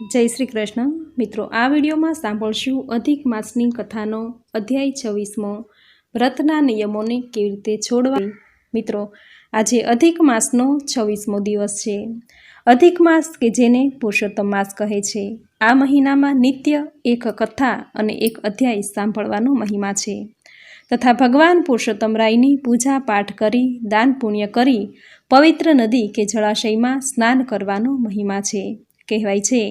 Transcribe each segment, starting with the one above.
જય શ્રી કૃષ્ણ. મિત્રો, આ વિડીયોમાં સાંભળશું અધિક માસની કથાનો અધ્યાય છવ્વીસમો. વ્રતના નિયમોને કેવી રીતે છોડવા? મિત્રો, આજે અધિક માસનો છવ્વીસમો દિવસ છે. અધિક માસ કે જેને પુરુષોત્તમ માસ કહે છે. આ મહિનામાં નિત્ય એક કથા અને એક અધ્યાય સાંભળવાનો મહિમા છે. તથા ભગવાન પુરુષોત્તમ રાયની પૂજા પાઠ કરી, દાન પુણ્ય કરી, પવિત્ર નદી કે જળાશયમાં સ્નાન કરવાનો મહિમા છે. કહેવાય છે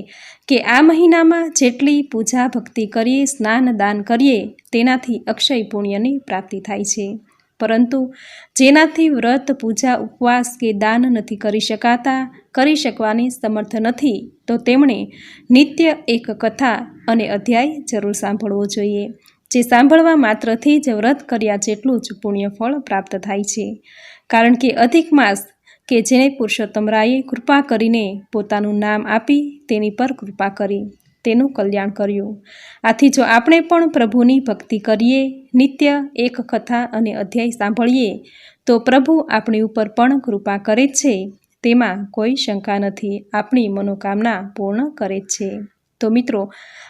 કે આ મહિનામાં જેટલી પૂજા ભક્તિ કરીએ સ્નાન દાન કરીએ, તેનાથી અક્ષય પુણ્યની પ્રાપ્તિ થાય છે. પરંતુ જેનાથી વ્રત, પૂજા, ઉપવાસ કે દાન નથી કરી શકાતા, કરી શકવાની સમર્થ નથી, તો તેમણે નિત્ય એક કથા અને અધ્યાય જરૂર સાંભળવો જોઈએ, જે સાંભળવા માત્રથી જ વ્રત કર્યા જેટલું જ પુણ્યફળ પ્રાપ્ત થાય છે. કારણ કે અધિક માસ કે જેને પુરુષોત્તમ રાયે કૃપા કરીને પોતાનું નામ આપી તેની પર કૃપા કરી, તેનું કલ્યાણ કર્યું. આથી જો આપણે પણ પ્રભુની ભક્તિ કરીએ, નિત્ય એક કથા અને અધ્યાય સાંભળીએ, તો પ્રભુ આપણી ઉપર પણ કૃપા કરે છે, તેમાં કોઈ શંકા નથી, આપણી મનોકામના પૂર્ણ કરે છે. તો મિત્રો,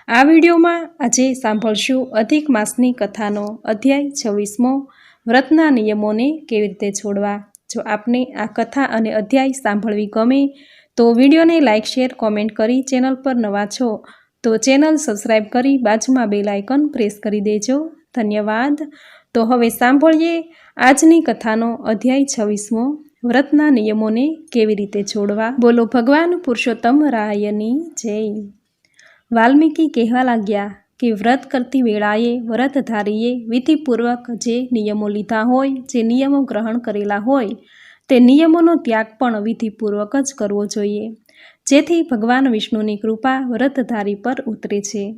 આ વિડીયોમાં આજે સાંભળશું અધિક માસની કથાનો અધ્યાય છવ્વીસમો, વ્રતના નિયમોને કેવી રીતે છોડવા? જો આપને આ કથા અને અધ્યાય સાંભળવી ગમે, તો વિડીયોને લાઇક શેર, કોમેન્ટ કરી ચેનલ પર નવા છો, તો ચેનલ સબસ્ક્રાઈબ કરી બાજુમાં બેલ આઇકન પ્રેસ કરી દેજો. ધન્યવાદ. તો હવે સાંભળીએ આજની કથાનો અધ્યાય છવ્વીસમો. વ્રતના નિયમોને કેવી રીતે છોડવા? બોલો ભગવાન પુરુષોત્તમ રાયની જય. વાલ્મીકી કહેવા લાગ્યા કે વ્રત કરતી વેળાએ વ્રતધારીએ વિધિપૂર્વક જે નિયમો લીધા હોય, જે નિયમો ગ્રહણ કરેલા હોય, તે નિયમોનો ત્યાગ પણ વિધિપૂર્વક જ કરવો જોઈએ. જેથી ભગવાન વિષ્ણુની કૃપા વ્રતધારી પર ઉતરે છે.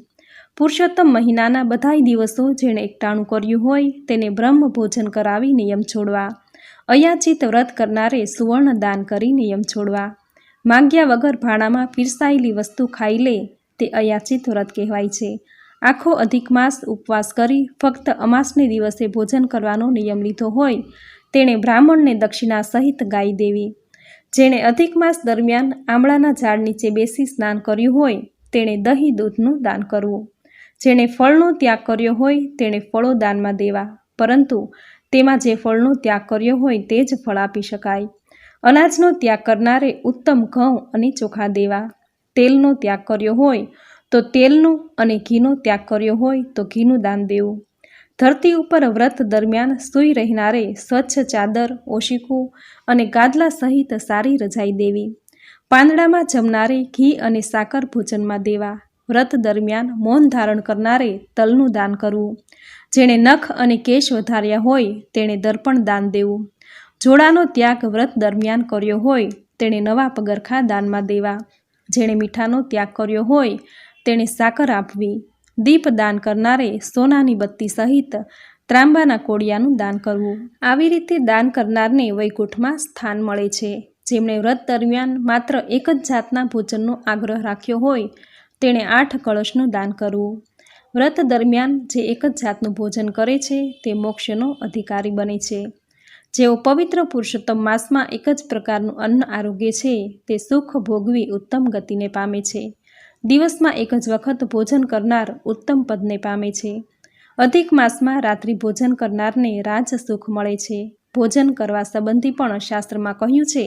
પુરુષોત્તમ મહિનાના બધાય દિવસો જેણે એકટાણું કર્યું હોય, તેને બ્રહ્મ ભોજન કરાવી નિયમ છોડવા. અયાચિત વ્રત કરનારે સુવર્ણ દાન કરી નિયમ છોડવા. માંગ્યા વગર ભાણામાં પીરસાયેલી વસ્તુ ખાઈ લે, તે અયાચિત વ્રત કહેવાય છે. આખો અધિક માસ ઉપવાસ કરી ફક્ત અમાસને દિવસે ભોજન કરવાનો નિયમ લીધો હોય, તેણે બ્રાહ્મણને દક્ષિણા સહિત ગાઈ દેવી. જેણે અધિક માસ દરમિયાન આમળાના ઝાડ નીચે બેસી સ્નાન કર્યું હોય, તેણે દહીં દૂધનું દાન કરવું. જેણે ફળનો ત્યાગ કર્યો હોય, તેણે ફળો દાનમાં દેવા. પરંતુ તેમાં જે ફળનો ત્યાગ કર્યો હોય, તે જ ફળ આપી શકાય. અનાજનો ત્યાગ કરનારે ઉત્તમ ઘઉં અને ચોખા દેવા. તેલનો ત્યાગ કર્યો હોય તો તેલનું અને ઘીનો ત્યાગ કર્યો હોય તો ઘીનું દાન દેવું. ધરતી ઉપર વ્રત દરમિયાન સૂઈ રહેનારે સ્વચ્છ ચાદર, ઓશિકું અને ગાદલા સહિત સારી રજાઈ દેવી. પાંદડામાં જમનારે ઘી અને સાકર ભોજનમાં દેવા. વ્રત દરમિયાન મૌન ધારણ કરનારે તલનું દાન કરવું. જેણે નખ અને કેશ વધાર્યા હોય તેણે દર્પણ દાન દેવું. જોડાનો ત્યાગ વ્રત દરમિયાન કર્યો હોય તેણે નવા પગરખા દાનમાં દેવા. જેણે મીઠાનો ત્યાગ કર્યો હોય તેણે સાકર આપવી. દીપ દાન કરનારે સોનાની બત્તી સહિત ત્રાંબાના કોડિયાનું દાન કરવું. આવી રીતે દાન કરનારને વૈકુંઠમાં સ્થાન મળે છે. જેમણે વ્રત દરમિયાન માત્ર એક જ જાતના ભોજનનો આગ્રહ રાખ્યો હોય, તેણે આઠ કળશનું દાન કરવું. વ્રત દરમિયાન જે એક જ જાતનું ભોજન કરે છે, તે મોક્ષનો અધિકારી બને છે. જેઓ પવિત્ર પુરુષોત્તમ માસમાં એક જ પ્રકારનું અન્ન આરોગ્ય છે, તે સુખ ભોગવી ઉત્તમ ગતિને પામે છે. દિવસમાં એક જ વખત ભોજન કરનાર ઉત્તમ પદને પામે છે. અધિક માસમાં રાત્રિ ભોજન કરનારને રાજ સુખ મળે છે. ભોજન કરવા સંબંધી પણ શાસ્ત્રમાં કહ્યું છે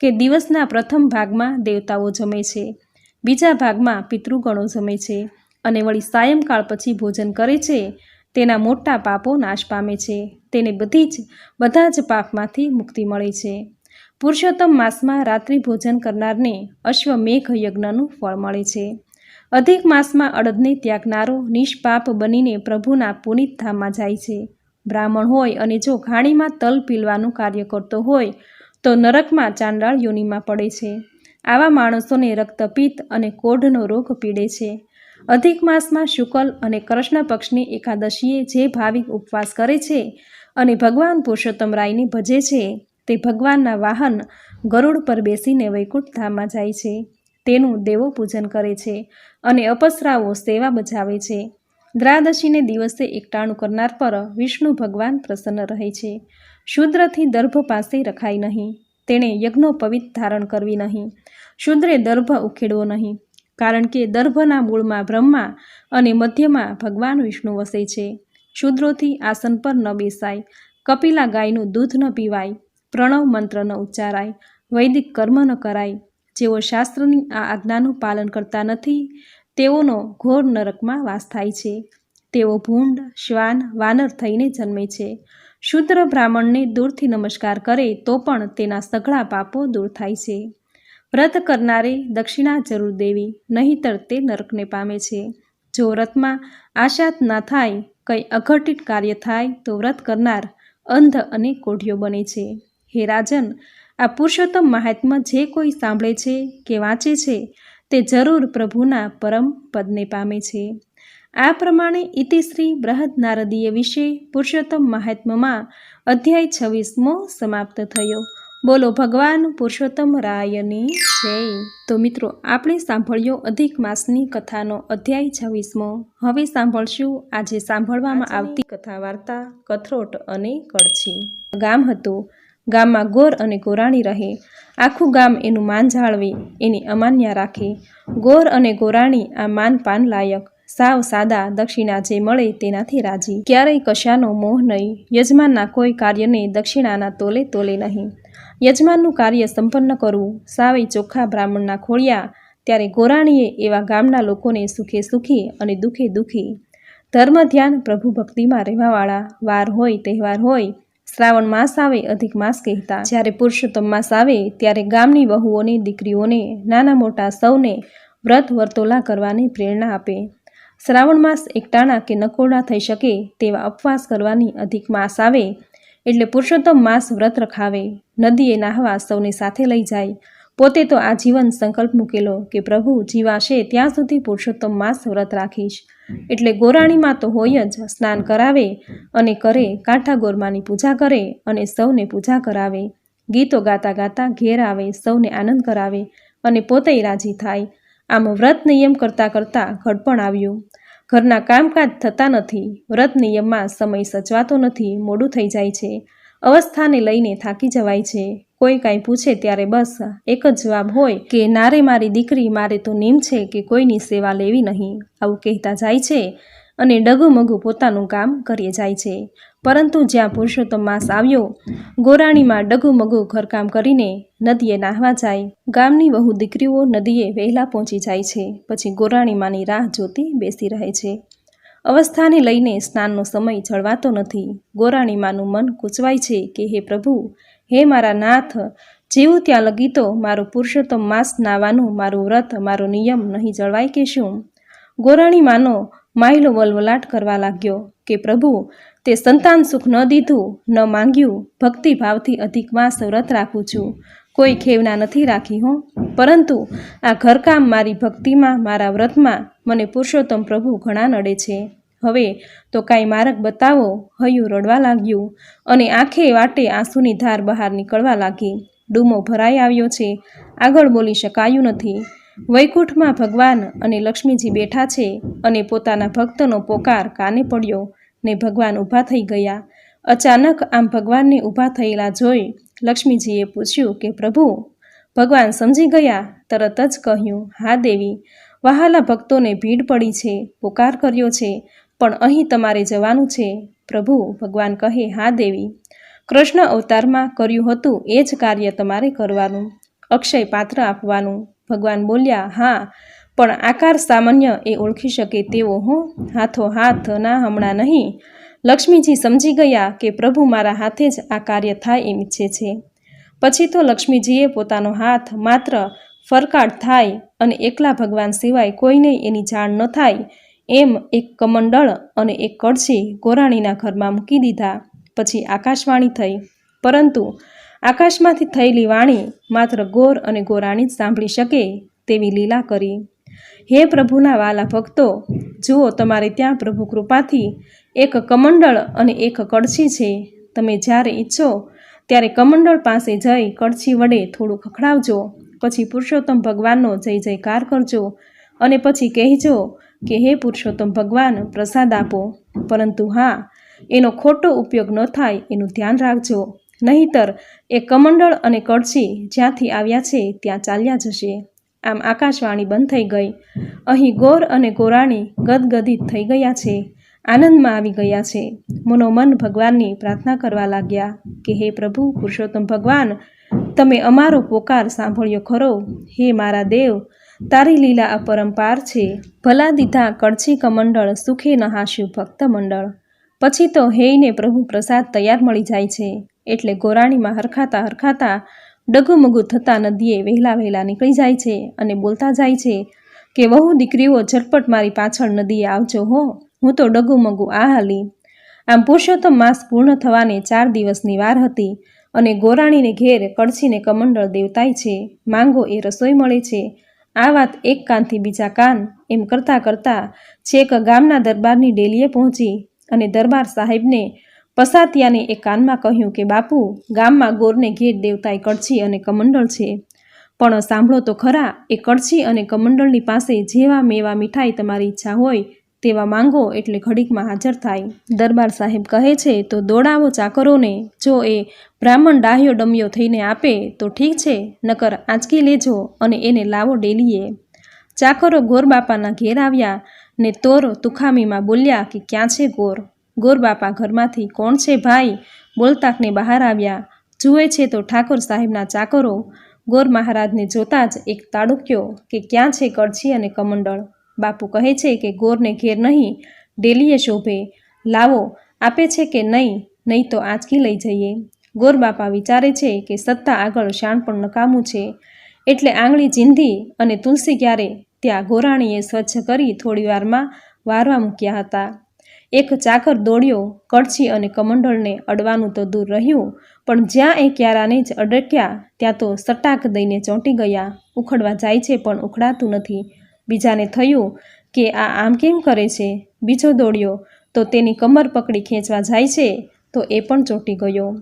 કે દિવસના પ્રથમ ભાગમાં દેવતાઓ જમે છે. બીજા ભાગમાં પિતૃગણો જમે છે અને વળી સાયંકાળ પછી ભોજન કરે છે. તેના મોટા પાપો નાશ પામે છે. તેને બધી જ, બધા જ પાપમાંથી મુક્તિ મળે છે. પુરુષોત્તમ માસમાં રાત્રિ ભોજન કરનારને અશ્વમેઘ યજ્ઞનું ફળ મળે છે. અધિક માસમાં અડદને ત્યાગનારો નિષ્પાપ બનીને પ્રભુના પુનિત ધામમાં જાય છે. બ્રાહ્મણ હોય અને જો ઘાણીમાં તલ પીલવાનું કાર્ય કરતો હોય, તો નરકમાં ચાંડાળ યોનિમાં પડે છે. આવા માણસોને રક્તપિત્ત અને કોઢનો રોગ પીડે છે. અધિક માસમાં શુકલ અને કૃષ્ણ પક્ષની એકાદશીએ જે ભાવિક ઉપવાસ કરે છે અને ભગવાન પુરુષોત્તમ રાયને ભજે છે તે ભગવાનના વાહન ગરુડ પર બેસીને વૈકુંઠ ધામમાં જાય છે. તેનું દેવો પૂજન કરે છે અને અપસરાઓ સેવા બજાવે છે. દ્રાદશીને દિવસે એકટાણું કરનાર પર વિષ્ણુ ભગવાન પ્રસન્ન રહે છે. શુદ્રથી દર્ભ પાસે રખાય નહીં. તેણે યજ્ઞોપવિત ધારણ કરવી નહીં. શુદ્રે દર્ભ ઉખેડવો નહીં. કારણ કે દર્ભના મૂળમાં બ્રહ્મા અને મધ્યમાં ભગવાન વિષ્ણુ વસે છે. શૂદ્રોથી આસન પર ન બેસાય. કપિલા ગાયનું દૂધ ન પીવાય. પ્રણવ મંત્ર ન ઉચ્ચારાય વૈદિક કર્મ ન કરાય. જેઓ શાસ્ત્રની આ આજ્ઞાનું પાલન કરતા નથી, તેઓનો ઘોર નરકમાં વાસ થાય છે. તેઓ ભૂંડ, શ્વાન, વાનર થઈને જન્મે છે. શુદ્ર બ્રાહ્મણને દૂરથી નમસ્કાર કરે તો પણ તેના સઘળા પાપો દૂર થાય છે. વ્રત કરનારે દક્ષિણા જરૂર દેવી, નહીંતર તે નરકને પામે છે. જો વ્રતમાં આશાત ના થાય, કંઈ અઘટિત કાર્ય થાય તો વ્રત કરનાર અંધ અને કોઢિયો બને છે. હે રાજન આ પુરુષોત્તમ મહાત્મા જે કોઈ સાંભળે છે કે વાંચે છે તે જરૂર પ્રભુના પરમ પદને પામે છે. આ પ્રમાણે ઇતિશ્રી બૃહદ નારદીય વિશે પુરુષોત્તમ મહાત્મામાં અધ્યાય છવ્વીસમો સમાપ્ત થયો. બોલો ભગવાન પુરુષોત્તમ રાયની જય. તો મિત્રો આપણે સાંભળ્યો અધિક માસની કથાનો અધ્યાય છવ્વીસમો. હવે સાંભળશું આજે સાંભળવામાં આવતી કથા વાર્તા કથરોટ અને કળછી. ગામ હતું. ગામમાં ગોર અને ગોરાણી રહે. આખું ગામ એનું માન જાળવે, એની અમાન્ય રાખે. ગોર અને ગોરાણી આ માન પાન લાયક. સાવ સાદા દક્ષિણા જે મળે તેનાથી રાજી. ક્યારેય કશાનો મોહ નહીં. યજમાનના કોઈ કાર્યને દક્ષિણાના તોલે તોલે નહીં. યજમાનનું કાર્ય સંપન્ન કરવું. સાવે ચોખ્ખા બ્રાહ્મણના ખોળિયા. ત્યારે ગોરાણીએ એવા ગામના લોકોને સુખે સુખી અને દુઃખે દુઃખી. ધર્મ ધ્યાન પ્રભુ ભક્તિમાં રહેવાવાળા. વાર હોય, તહેવાર હોય શ્રાવણ માસ આવે, અધિક માસ કહેતા. જ્યારે પુરુષોત્તમ માસ આવે, ત્યારે ગામની વહુઓને, દીકરીઓને, નાના મોટા સૌને વ્રત વર્તોલા કરવાની પ્રેરણા આપે. શ્રાવણ માસ એકટાણા કે નકોરડા થઈ શકે તેવા ઉપવાસ કરવાની અધિક માસ આવે, એટલે પુરુષોત્તમ માસ વ્રત રખાવે. નદીએ નાહવા સૌને સાથે લઈ જાય. પોતે તો આજીવન સંકલ્પ મૂકેલો કે પ્રભુ જીવાશે ત્યાં સુધી પુરુષોત્તમ માસ વ્રત રાખીશ. એટલે ગોરાણીમાં તો હોય જ સ્નાન કરાવે અને કરે, કાંઠા ગોરમાની પૂજા કરે અને સૌને પૂજા કરાવે. ગીતો ગાતા ગાતા ઘેર આવે, સૌને આનંદ કરાવે અને પોતે રાજી થાય. આમ વ્રત નિયમ કરતાં કરતાં ઘડપણ આવ્યું. ઘરના કામકાજ થતા નથી. વ્રત નિયમમાં સમય સચવાતો નથી, મોડું થઈ જાય છે. અવસ્થાને લઈને થાકી જવાય છે. કોઈ કાંઈ પૂછે ત્યારે બસ એક જ જવાબ હોય કે, નારે મારી દીકરી, મારે તો નિમ છે કે કોઈની સેવા લેવી નહીં. આવું કહેતા જાય છે અને ડગુમગુ પોતાનું કામ કરીએ જાય છે. પરંતુ જ્યાં પુરુષોત્તમ માસ આવ્યો, ગોરાણીમાં ડગુમગુ ઘરકામ કરીને નદીએ નાહવા જાય. ગામની વહુ દીકરીઓ નદીએ વહેલા પહોંચી જાય છે, પછી ગોરાણીમાંની રાહ જોતી બેસી રહે છે. અવસ્થાને લઈને સ્નાનનો સમય જળવાતો નથી. ગોરાણીમાનું મન કૂચવાય છે કે, હે પ્રભુ હે મારા નાથ, જેવું ત્યાં લગી તો મારું પુરુષોત્તમ માસ નાવાનું મારું વ્રત, મારો નિયમ નહીં જળવાય કે શું? ગોરાણી માનો, માયલો વલવલાટ કરવા લાગ્યો કે પ્રભુ, તે સંતાન સુખ ન દીધું, ન માંગ્યું, ભક્તિભાવથી અધિક માસ વ્રત રાખું છું. કોઈ ખેવના નથી રાખી હું. પરંતુ આ ઘરકામ મારી ભક્તિમાં, મારા વ્રતમાં મને પુરુષોત્તમ પ્રભુ ઘણા નડે છે. હવે તો કાંઈ માર્ગ બતાવો, હયું રડવા લાગ્યું. અને આંખે વાટે આંસુની ધાર બહાર નીકળવા લાગી. ડૂમો ભરાઈ આવ્યો છે. આગળ બોલી શકાયું નથી. વૈકુંઠમાં ભગવાન અને લક્ષ્મીજી બેઠા છે અને પોતાના ભક્તનો પોકાર કાને પડ્યો ને ભગવાન ઊભા થઈ ગયા. અચાનક આમ ભગવાનને ઊભા થયેલા જોઈ લક્ષ્મીજીએ પૂછ્યું કે, પ્રભુ, ભગવાન સમજી ગયા? તરત જ કહ્યું, હા દેવી. વહાલા ભક્તોને ભીડ પડી છે, પોકાર કર્યો છે. પણ અહીં તમારે જવાનું છે. પ્રભુ, ભગવાન કહે, હા, દેવી. કૃષ્ણ અવતારમાં કર્યું હતું એ જ કાર્ય તમારે કરવાનું. અક્ષય પાત્ર આપવાનું. ભગવાન બોલ્યા, હા, પણ આકાર સામાન્ય એ ઓળખી શકે તેવો હું. હાથો હાથ ના હમણાં નહીં. લક્ષ્મીજી સમજી ગયા કે પ્રભુ મારા હાથે જ આ કાર્ય થાય એમ ઈચ્છે છે. પછી તો લક્ષ્મીજીએ પોતાનો હાથ માત્ર ફરકાટ થાય અને એકલા ભગવાન સિવાય કોઈને એની જાણ ન થાય. એમ એક કમંડળ અને એક કળશી ગોરાણીના ઘરમાં મૂકી દીધા. પછી આકાશવાણી થઈ. પરંતુ આકાશમાંથી થયેલી વાણી માત્ર ગોર અને ગોરાણી જ સાંભળી શકે તેવી લીલા કરી. હે પ્રભુના વાલા ભક્તો, જુઓ તમારે ત્યાં પ્રભુ કૃપાથી એક કમંડળ અને એક કળશી છે. તમે જ્યારે ઈચ્છો ત્યારે કમંડળ પાસે જઈ કળશી વડે થોડું ખખડાવજો. પછી પુરુષોત્તમ ભગવાનનો જય જયકાર કરજો અને પછી કહેજો કે હે પુરુષોત્તમ, ભગવાન પ્રસાદ આપો. પરંતુ હા, એનો ખોટો ઉપયોગ ન થાય એનું ધ્યાન રાખજો. નહીતર એ કમંડળ અને કળછી જ્યાંથી આવ્યા છે, ત્યાં ચાલ્યા જશે. આમ આકાશવાણી બંધ થઈ ગઈ. અહીં ગોર અને ગોરાણી ગદગદિત થઈ ગયા છે. આનંદમાં આવી ગયા છે. મનોમન ભગવાનની પ્રાર્થના કરવા લાગ્યા કે, હે પ્રભુ, પુરુષોત્તમ ભગવાન, તમે અમારો પોકાર સાંભળ્યો ખરો. હે મારા દેવ તારી લીલા અપરંપાર છે. ભલા દીધા કળછી કમંડળ, સુખે નહાશ્યું ભક્ત મંડળ. પછી તો હેયને પ્રભુ પ્રસાદ તૈયાર મળી જાય છે. એટલે ગોરાણીમાં હરખાતા હરખાતા ડગુમગુ થતાં નદીએ વહેલા વહેલા નીકળી જાય છે અને બોલતા જાય છે કે, વહુ દીકરીઓ, ઝટપટ મારી પાછળ નદીએ આવજો હો. હું તો ડગુમગુ આ હાલી આમ પુરુષોત્તમ માસ પૂર્ણ થવાને ચાર દિવસની વાર હતી અને ગોરાણીને ઘેર કળછીને કમંડળ દેવતાય છે. માંગો એ રસોઈ મળે છે. આ વાત એક કાનથી બીજા કાન એમ કરતાં કરતાં છેક ગામના દરબારની ડેલીએ પહોંચી અને દરબાર સાહેબને પસાતિયાને એક કાનમાં કહ્યું કે, બાપુ, ગામમાં ગોરને ઘેર દેવતાએ કડછી અને કમંડળ છે. પણ સાંભળો તો ખરા, એ કડછી અને કમંડળની પાસે જેવા મેવા મીઠાઈ તમારી ઈચ્છા હોય તેવા માંગો એટલે ઘડીકમાં હાજર થાય. દરબાર સાહેબ કહે છે, તો દોડાવો ચાકરોને. જો એ બ્રાહ્મણ ડાહ્યો ડમ્યો થઈને આપે, તો ઠીક છે, નકર આંચકી લેજો અને એને લાવો ડેલીએ. ચાકરો ગોરબાપાના ઘેર આવ્યા ને તોર તુખામીમાં બોલ્યા કે, ક્યાં છે ગોર? ગોરબાપા ઘરમાંથી કોણ છે ભાઈ? બોલતાકને બહાર આવ્યા. જુએ છે તો ઠાકોર સાહેબના ચાકરો. ગોર મહારાજને જોતા જ એક તાડુક્યો કે, ક્યાં છે કળછી અને કમંડળ? બાપુ કહે છે કે ગોરને ઘેર નહીં, ડેલીએ શોભે. લાવો, આપે છે કે નહીં નહીં તો આંચકી લઈ જઈએ. ગોર બાપા વિચારે છે કે સત્તા આગળ શાણ પણ નકામું છે. એટલે આંગળી ચીંધી અને તુલસી ક્યારે? ત્યાં ગોરાણીએ સ્વચ્છ કરી થોડી વારમાં વારવા મૂક્યા હતા. એક ચાકર દોડ્યો, કળછી અને કમંડળને અડવાનું તો દૂર રહ્યું, પણ જ્યાં એ ક્યારાને જ અડક્યા, ત્યાં તો સટાક દઈને ચોંટી ગયા. ઉખડવા જાય છે પણ ઉખડાતું નથી. બીજાને થયું કે આ આમ કેમ કરે છે? બીજો દોડ્યો, તો તેની કમર પકડી ખેંચવા જાય છે, તો એ પણ ચોંટી ગયો.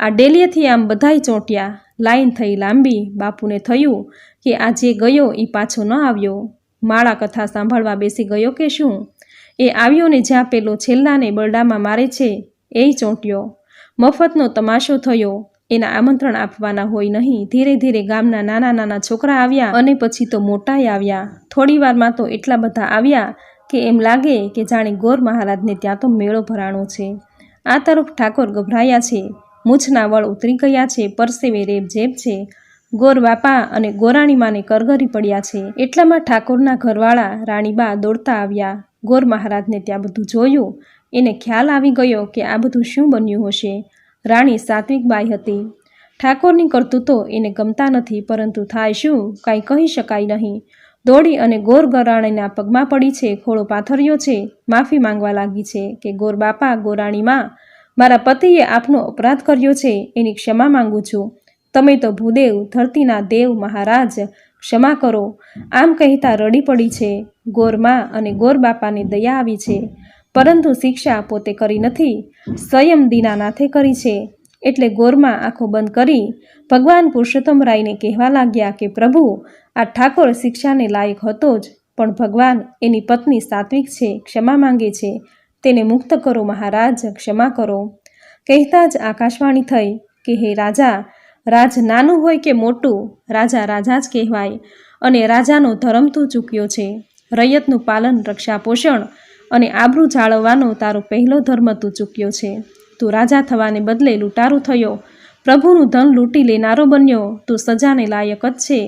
આ ડેલીએથી આમ બધાય ચોંટ્યા. લાઈન થઈ લાંબી. બાપુને થયું કે આ જે ગયો એ પાછો ન આવ્યો. માળા કથા સાંભળવા બેસી ગયો કે શું? એ આવ્યો ને જ્યાં પેલો છેલ્લાને બરડામાં મારે છે એ ચોંટ્યો. મફતનો તમાશો થયો. એના આમંત્રણ આપવાના હોય નહીં. ધીરે ધીરે ગામના નાના નાના છોકરા આવ્યા અને પછી તો મોટાય આવ્યા. થોડી વારમાં તો એટલા બધા આવ્યા કે એમ લાગે કે જાણે ગોર મહારાજને ત્યાં તો મેળો ભરાણો છે. આ તરફ ઠાકોર ગભરાયા છે. મૂછના વળ ઉતરી ગયા છે. પરસેવે રેબ જેબ છે. ગોર બાપા અને ગોરાણી માને કરગરી પડ્યા છે. એટલામાં ઠાકોરના ઘરવાળા રાણીબા દોડતા આવ્યા. ગોર મહારાજને ત્યાં બધું જોયું. એને ખ્યાલ આવી ગયો કે આ બધું શું બન્યું હશે? રાણી સાત્વિક બાઈ હતી. ઠાકોરની કરતૂતો એને ગમતા નથી, પરંતુ થાય શું? કાંઈ કહી શકાય નહીં. દોડી અને ગોર ગરાણીના પગમાં પડી છે, ખોળો પાથર્યો છે, માફી માંગવા લાગી છે કે, ગોર બાપા ગોરાણીમાં મારા પતિએ આપનો અપરાધ કર્યો છે, એની ક્ષમા માંગુ છું. તમે તો ભૂદેવ, ધરતીના દેવ મહારાજ, ક્ષમા કરો. આમ કહેતા રડી પડી છે. ગોરમાં અને ગોર બાપાને દયા આવી છે. પરંતુ શિક્ષા પોતે કરી નથી, સ્વયં દીનાનાથે કરી છે. એટલે ગોરમાં આંખો બંધ કરી ભગવાન પુરુષોત્તમ રાયને કહેવા લાગ્યા કે, પ્રભુ, આ ઠાકોર શિક્ષાને લાયક હતો જ, પણ ભગવાન એની પત્ની સાત્વિક છે, ક્ષમા માંગે છે. તેને મુક્ત કરો, મહારાજ, ક્ષમા કરો. કહેતા જ આકાશવાણી થઈ કે, હે રાજા, રાજ નાનું હોય કે મોટું, રાજા રાજા જ કહેવાય. અને રાજાનો ધર્મ તો ચૂક્યો છે. રૈયતનું પાલન રક્ષા પોષણ અને આબરૂ જાળવવાનો તારો પહેલો ધર્મ તું ચૂક્યો છે. તું રાજા થવાને બદલે લૂંટારું થયો. પ્રભુનું ધન લૂંટી લેનારો બન્યો. તું સજાને લાયક જ છે.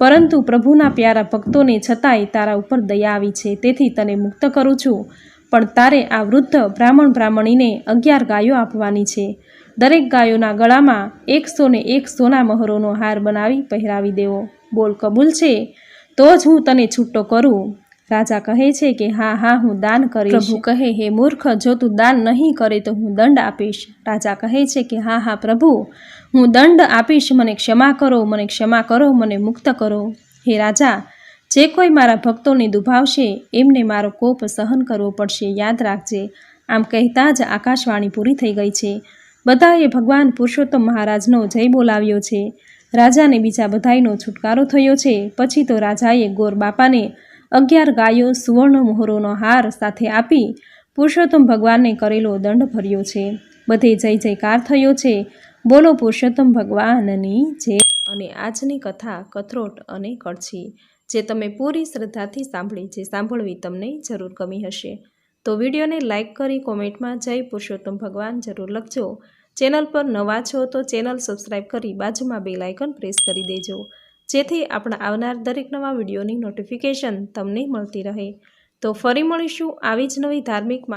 પરંતુ પ્રભુના પ્યારા ભક્તોને છતાંય તારા ઉપર દયા આવી છે. તેથી તને મુક્ત કરું છું. પણ તારે આ વૃદ્ધ બ્રાહ્મણ બ્રાહ્મણીને અગિયાર ગાયો આપવાની છે. દરેક ગાયોના ગળામાં એકસો ને એક સોના મહોરોનો હાર બનાવી પહેરાવી દેવો. બોલ, કબૂલ છે? તો જ હું તને છૂટો કરું. રાજા કહે છે કે, હા હા, હું દાન કરીશ. પ્રભુ કહે, હે મૂર્ખ, જો તું દાન નહીં કરે તો હું દંડ આપીશ. રાજા કહે છે કે, હા હા, પ્રભુ, હું દંડ આપીશ. મને ક્ષમા કરો, મને ક્ષમા કરો, મને મુક્ત કરો. હે રાજા, જે કોઈ મારા ભક્તોને દુભાવશે, એમને મારો કોપ સહન કરવો પડશે. યાદ રાખજે, આમ કહેતા જ આકાશવાણી પૂરી થઈ ગઈ છે. બધાએ ભગવાન પુરુષોત્તમ મહારાજનો જય બોલાવ્યો છે. રાજાને બીજા બધાયનો છુટકારો થયો છે. પછી તો રાજાએ ગોર બાપાને અગિયાર ગાયો સુવર્ણ મોહરોનો હાર સાથે આપી પુરુષોત્તમ ભગવાનને કરેલો દંડ ભર્યો છે. બધે જય જયકાર થયો છે. બોલો પુરુષોત્તમ ભગવાનની જે અને આજની કથા કથરોટ અને કળછી, જે તમે પૂરી શ્રદ્ધાથી સાંભળી, જે સાંભળવી તમને જરૂર ગમી હશે. તો વિડીયોને લાઇક કરી કોમેન્ટમાં જય પુરુષોત્તમ ભગવાન જરૂર લખજો. ચેનલ પર નવા છો તો ચેનલ સબસ્ક્રાઈબ કરી બાજુમાં બે લાઇકન પ્રેસ કરી દેજો. જેથી આપણા આવનાર દરેક નવા વિડીયોની નોટિફિકેશન તમને મળતી રહે. તો ફરી મળીશું આવી જ નવી ધાર્મિક